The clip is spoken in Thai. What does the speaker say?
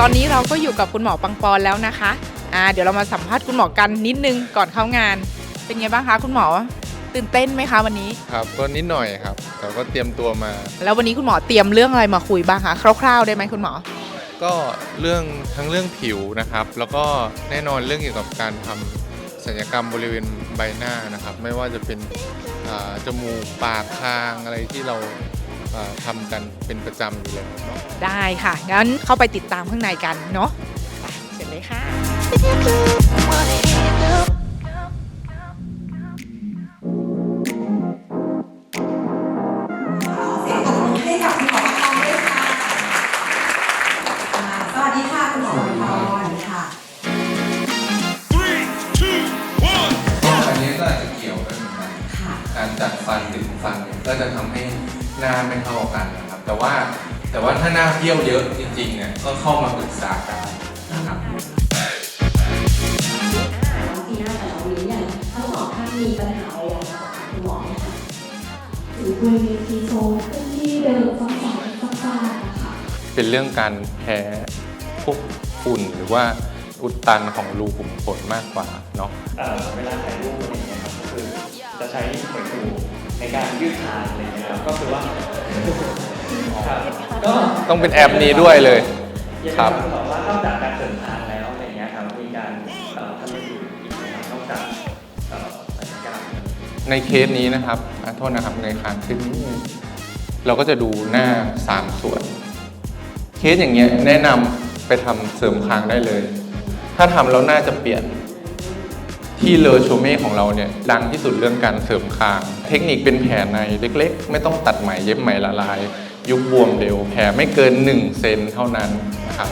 ตอนนี้เราก็อยู่กับคุณหมอปังปอนแล้วนะคะอ่าเดี๋ยวเรามาสัมภาษณ์คุณหมอกันนิดนึงก่อนเข้างาน เป็นไงบ้างคะคุณหมอ ตื่นเต้นไหมคะวันนี้ ครับก็นิดหน่อยครับแต่ก็เตรียมตัวมา แล้ววันนี้คุณหมอเตรียมเรื่องอะไรมาคุยบ้างคะคร่าวๆได้ไหมคุณหมอ ก็เรื่องทั้งเรื่องผิวนะครับ แล้วก็แน่นอนเรื่องเกี่ยวกับการทำศัลยกรรมบริเวณใบหน้านะครับ ไม่ว่าจะเป็นอ่าจมูกปากคางอะไรที่เราอ่า ทำกันเป็นประจำอยู่แล้วเนาะได้ค่ะ งั้นเข้าไปติดตามข้างในกันเนาะไปเสร็จเลยค่ะ ค่ะการจัดฟันดึงฟันเนี่ยก็จะทำให้หน้าไม่เท่ากันนะครับ แต่ว่าแต่ว่าถ้าหน้าเบี้ยวเยอะจริงๆเนี่ยก็เข้ามาปรึกษากันนะครับน้องจีน่ากับน้องมิ้นอย่างทั้งสองท่านมีปัญหาอะไรอยากจะบอกคุณหมอไหมคะหรือบริเวณทีโซนขึ้นที่เดิมซ้ำๆซ้ำๆนะคะเป็นเรื่องการแพ้พวกฝุ่นหรือว่าอุดตันของรูขุมขนมากกว่าเนาะเอ่อเวลาถ่ายรูปอะไรเงี้ยครับก็คือ จะใช้เหมือนถูในการยืดทางอะไรเงี้ยครับก็คือว่าครับก็ต้องเป็นแอปนี้ด้วยเลยอยากครัจะบบอกว่านอกจากการเสริมทางแล้วอะไรเงี้ยครับมีการเอ่อทำอย่างอื่นอีกนะครับนอกจากเอ่อศัลยกรรมในเคสนี้นะครับอะโทษนะครับในคางขึ้นนิดนึงเราก็จะดูหน้า 3 ส่วน เคสอย่างเงี้ยแนะนำไปทำเสริมคางได้เลย ถ้าทำแล้วหน้าจะเปลี่ยน ที่เลอโชเม่ของเราเนี่ยดังที่สุดเรื่องการเสริมคาง เทคนิคเป็นแผลในเล็กๆ ไม่ต้องตัดไหมเย็บไหมละลาย ยุบบวมเร็วแผลไม่เกิน 1 เซนเท่านั้นนะครับ